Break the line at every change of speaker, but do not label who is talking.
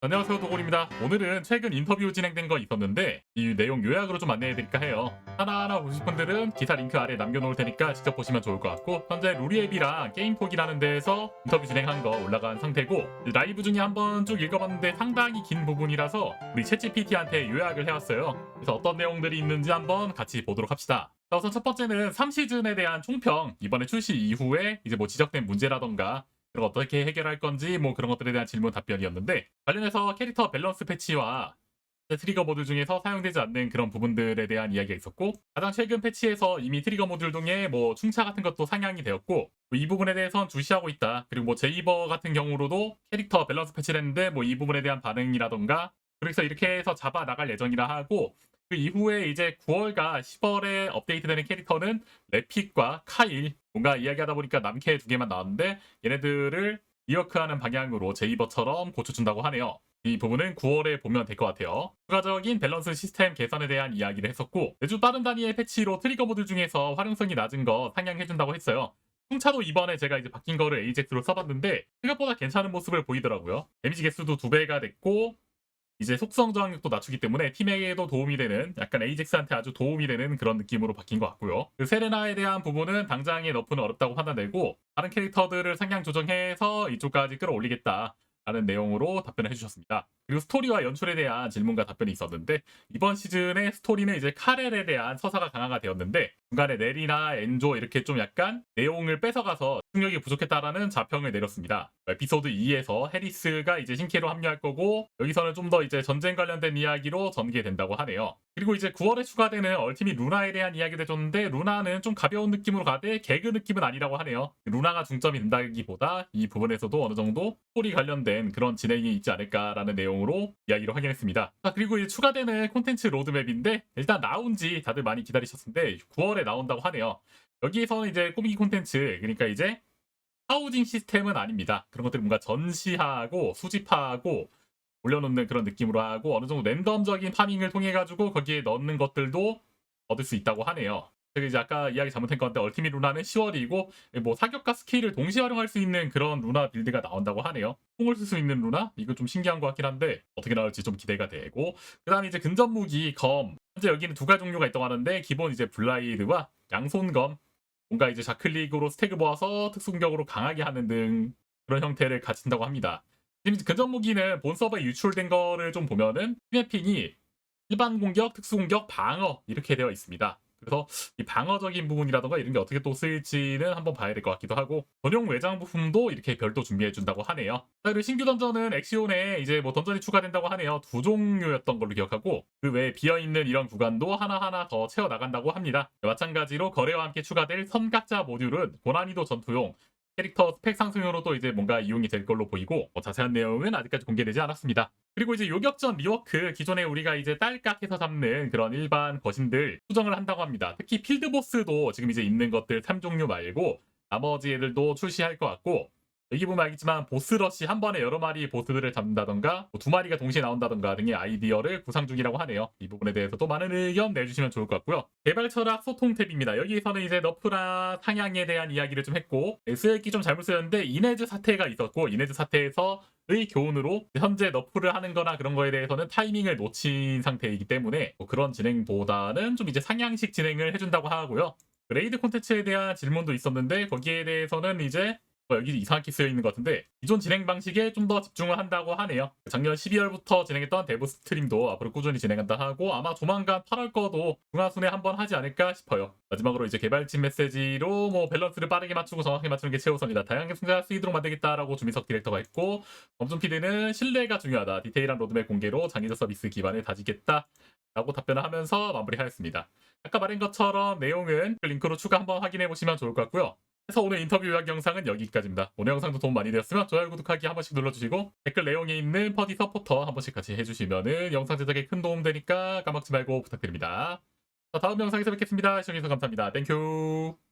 안녕하세요 도골입니다. 오늘은 최근 인터뷰 진행된 거 있었는데 이 내용 요약으로 좀 안내해드릴까 해요. 하나하나 보실 분들은 기사 링크 아래 남겨놓을 테니까 직접 보시면 좋을 것 같고 현재 루리앱이랑 게임톡이라는 데에서 인터뷰 진행한 거 올라간 상태고 라이브 중에 한번 쭉 읽어봤는데 상당히 긴 부분이라서 우리 챗GPT한테 요약을 해왔어요. 그래서 어떤 내용들이 있는지 한번 같이 보도록 합시다. 자, 우선 첫 번째는 3시즌에 대한 총평 이번에 출시 이후에 이제 뭐 지적된 문제라던가 그걸 어떻게 해결할 건지 뭐 그런 것들에 대한 질문 답변이었는데 관련해서 캐릭터 밸런스 패치와 트리거 모드 중에서 사용되지 않는 그런 부분들에 대한 이야기가 있었고 가장 최근 패치에서 이미 트리거 모듈 중에 뭐 충차 같은 것도 상향이 되었고 뭐이 부분에 대해선 주시하고 있다. 그리고 뭐 제이버 같은 경우로도 캐릭터 밸런스 패치를 했는데 뭐 이 부분에 대한 반응이라던가 그래서 이렇게 해서 잡아 나갈 예정이라 하고 그 이후에 이제 9월과 10월에 업데이트되는 캐릭터는 레픽과 카일 뭔가 이야기하다 보니까 남캐 두 개만 나왔는데 얘네들을 리어크하는 방향으로 제이버처럼 고쳐준다고 하네요. 이 부분은 9월에 보면 될 것 같아요. 추가적인 밸런스 시스템 개선에 대한 이야기를 했었고 매주 빠른 단위의 패치로 트리거 모드 중에서 활용성이 낮은 거 상향해준다고 했어요. 풍차도 이번에 제가 이제 바뀐 거를 에이젝스로 써봤는데 생각보다 괜찮은 모습을 보이더라고요. 데미지 개수도 두 배가 됐고 이제 속성 저항력도 낮추기 때문에 팀에게도 도움이 되는 약간 에이젝스한테 아주 도움이 되는 그런 느낌으로 바뀐 것 같고요. 그 세레나에 대한 부분은 당장의 너프는 어렵다고 판단되고 다른 캐릭터들을 상향 조정해서 이쪽까지 끌어올리겠다. 라는 내용으로 답변을 해주셨습니다. 그리고 스토리와 연출에 대한 질문과 답변이 있었는데 이번 시즌의 스토리는 이제 카렐에 대한 서사가 강화가 되었는데 중간에 넬이나 엔조 이렇게 좀 약간 내용을 뺏어가서 능력이 부족했다라는 자평을 내렸습니다. 에피소드 2에서 해리스가 이제 신캐로 합류할 거고 여기서는 좀 더 이제 전쟁 관련된 이야기로 전개된다고 하네요. 그리고 이제 9월에 추가되는 얼티밋 루나에 대한 이야기도 해줬는데 루나는 좀 가벼운 느낌으로 가되 개그 느낌은 아니라고 하네요. 루나가 중점이 된다기보다 이 부분에서도 어느 정도 스토리 관련된 그런 진행이 있지 않을까라는 내용으로 이야기를 확인했습니다. 자, 그리고 이제 추가되는 콘텐츠 로드맵인데 일단 나온지 다들 많이 기다리셨는데 9월에 나온다고 하네요. 여기에서는 이제 꾸미기 콘텐츠 그러니까 이제 하우징 시스템은 아닙니다. 그런 것들 뭔가 전시하고 수집하고 올려놓는 그런 느낌으로 하고 어느 정도 랜덤적인 파밍을 통해 가지고 거기에 넣는 것들도 얻을 수 있다고 하네요. 그리고 이제 아까 이야기 잘못한 건데 얼티밋 루나는 10월이고 뭐 사격과 스킬을 동시에 활용할 수 있는 그런 루나 빌드가 나온다고 하네요. 총을 쓸 수 있는 루나? 이거 좀 신기한 것 같긴 한데 어떻게 나올지 좀 기대가 되고 그다음에 이제 근접 무기 검 현재 여기는 두 가지 종류가 있다고 하는데 기본 이제 블라이드와 양손검 뭔가 이제 자클릭으로 스태그 모아서 특수공격으로 강하게 하는 등 그런 형태를 갖춘다고 합니다. 지금 근접 무기는 본 서버에 유출된 거를 좀 보면은 스매핑이 일반 공격, 특수 공격, 방어 이렇게 되어 있습니다. 그래서 이 방어적인 부분이라던가 이런 게 어떻게 또 쓰일지는 한번 봐야 될 것 같기도 하고 전용 외장 부품도 이렇게 별도 준비해 준다고 하네요. 자, 그리고 신규 던전은 엑시온에 이제 뭐 던전이 추가된다고 하네요. 두 종류였던 걸로 기억하고 그 외에 비어 있는 이런 구간도 하나하나 더 채워 나간다고 합니다. 마찬가지로 거래와 함께 추가될 선각자 모듈은 고난이도 전투용 캐릭터 스펙 상승으로 도 이제 뭔가 이용이 될 걸로 보이고 뭐 자세한 내용은 아직까지 공개되지 않았습니다. 그리고 이제 요격전 리워크 기존에 우리가 이제 딸깍해서 잡는 그런 일반 거신들 수정을 한다고 합니다. 특히 필드보스도 지금 이제 있는 것들 3종류 말고 나머지 애들도 출시할 것 같고 여기 보면 알겠지만 보스러시 한 번에 여러 마리 보스들을 잡는다던가 뭐 두 마리가 동시에 나온다던가 등의 아이디어를 구상 중이라고 하네요. 이 부분에 대해서도 많은 의견 내주시면 좋을 것 같고요. 개발 철학 소통 탭입니다. 여기에서는 이제 너프라 상향에 대한 이야기를 좀 했고 쓰였기 좀 잘못 쓰였는데 이네즈 사태가 있었고 이네즈 사태에서 의 교훈으로 현재 너프를 하는 거나 그런 거에 대해서는 타이밍을 놓친 상태이기 때문에 뭐 그런 진행보다는 좀 이제 상향식 진행을 해준다고 하고요. 레이드 콘텐츠에 대한 질문도 있었는데 거기에 대해서는 이제 뭐 여기 이상하게 쓰여 있는 것 같은데 기존 진행 방식에 좀 더 집중을 한다고 하네요. 작년 12월부터 진행했던 데브 스트림도 앞으로 꾸준히 진행한다 하고 아마 조만간 8월 거도 중하순에 한번 하지 않을까 싶어요. 마지막으로 이제 개발진 메시지로 뭐 밸런스를 빠르게 맞추고 정확하게 맞추는 게 최우선이다. 다양하게 승자할 수 있도록 만들겠다라고 주민석 디렉터가 했고 검준 PD는 신뢰가 중요하다. 디테일한 로드맵 공개로 장애자 서비스 기반을 다지겠다. 라고 답변을 하면서 마무리하였습니다. 아까 말한 것처럼 내용은 그 링크로 추가 한번 확인해 보시면 좋을 것 같고요. 그래서 오늘 인터뷰 요약 영상은 여기까지입니다. 오늘 영상도 도움 많이 되었으면 좋아요, 구독하기 한 번씩 눌러주시고 댓글 내용에 있는 퍼디 서포터 한 번씩 같이 해주시면은 영상 제작에 큰 도움 되니까 까먹지 말고 부탁드립니다. 자, 다음 영상에서 뵙겠습니다. 시청해주셔서 감사합니다. 땡큐.